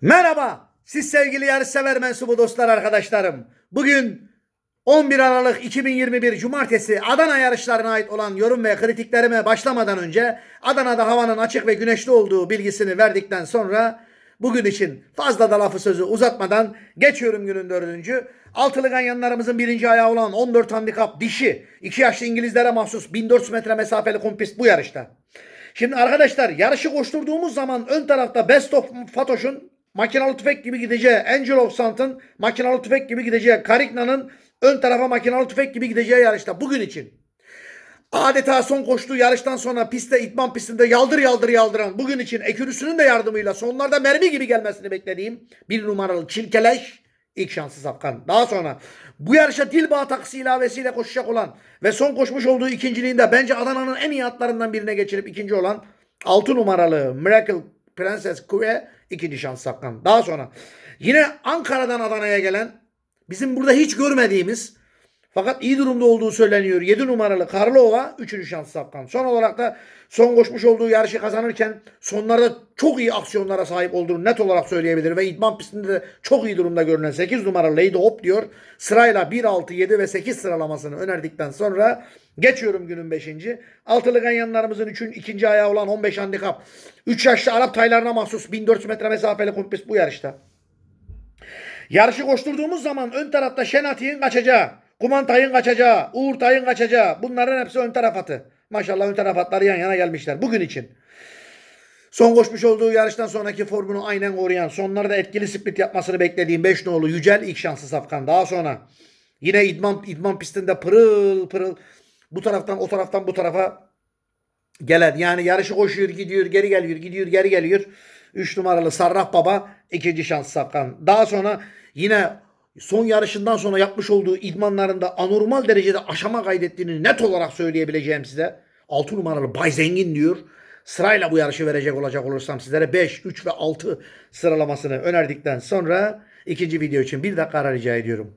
Merhaba, siz sevgili yarışsever mensubu dostlar arkadaşlarım. Bugün 11 Aralık 2021 Cumartesi Adana yarışlarına ait olan yorum ve kritiklerime başlamadan önce Adana'da havanın açık ve güneşli olduğu bilgisini verdikten sonra bugün için fazla da lafı sözü uzatmadan geçiyorum günün dördüncü. Altılı ganyanlarımızın birinci ayağı olan 14 handikap dişi 2 yaşlı İngilizlere mahsus 1400 metre mesafeli kumpist bu yarışta. Şimdi arkadaşlar yarışı koşturduğumuz zaman ön tarafta Best of Fatoş'un makinalı tüfek gibi gideceği, Angel of Sant'ın makinalı tüfek gibi gideceği, Karigna'nın ön tarafa makinalı tüfek gibi gideceği yarışta bugün için. Adeta son koştuğu yarıştan sonra pistte, itman pistinde yaldır yaldır yaldıran bugün için ekürüsünün de yardımıyla sonlarda mermi gibi gelmesini beklediğim bir numaralı Çilkeleş ilk şansı Safkan. Daha sonra bu yarışa Dilbağ taksi ilavesiyle koşacak olan ve son koşmuş olduğu ikinciliğinde bence Adana'nın en iyi atlarından birine geçirip ikinci olan 6 numaralı Miracle Princess Kue ikinci şans Safkan. Daha sonra yine Ankara'dan Adana'ya gelen bizim burada hiç görmediğimiz fakat iyi durumda olduğu söyleniyor. 7 numaralı Karlova 3. şans Safkan. Son olarak da son koşmuş olduğu yarışı kazanırken sonlarda çok iyi aksiyonlara sahip olduğunu net olarak söyleyebilir. Ve idman pistinde de çok iyi durumda görünen 8 numaralı Lady Hop diyor. Sırayla 1, 6, 7 ve 8 sıralamasını önerdikten sonra geçiyorum günün 5. Altılı ganyanlarımızın 3. ikinci ayağı olan 15 handikap. 3 yaşlı Arap taylarına mahsus 1400 metre mesafeli kumpis bu yarışta. Yarışı koşturduğumuz zaman ön tarafta Şenati'nin kaçacağı, Kumantay'ın kaçacağı, Uğur Tay'ın kaçacağı bunların hepsi ön taraf atı. Maşallah ön taraf atları yan yana gelmişler bugün için. Son koşmuş olduğu yarıştan sonraki formunu aynen koruyan, sonlarda etkili split yapmasını beklediğim 5 nolu Yücel ilk şansı Safkan. Daha sonra yine idman, idman pistinde pırıl pırıl bu taraftan o taraftan bu tarafa gelen yani yarışı koşuyor gidiyor geri geliyor gidiyor geri geliyor. 3 numaralı Sarraf Baba ikinci şans Safkan. Daha sonra yine son yarışından sonra yapmış olduğu idmanlarında anormal derecede aşama kaydettiğini net olarak söyleyebileceğim size. 6 numaralı Bay Zengin diyor. Sırayla bu yarışı verecek olacak olursam sizlere 5, 3 ve 6 sıralamasını önerdikten sonra ikinci video için bir dakika rica ediyorum.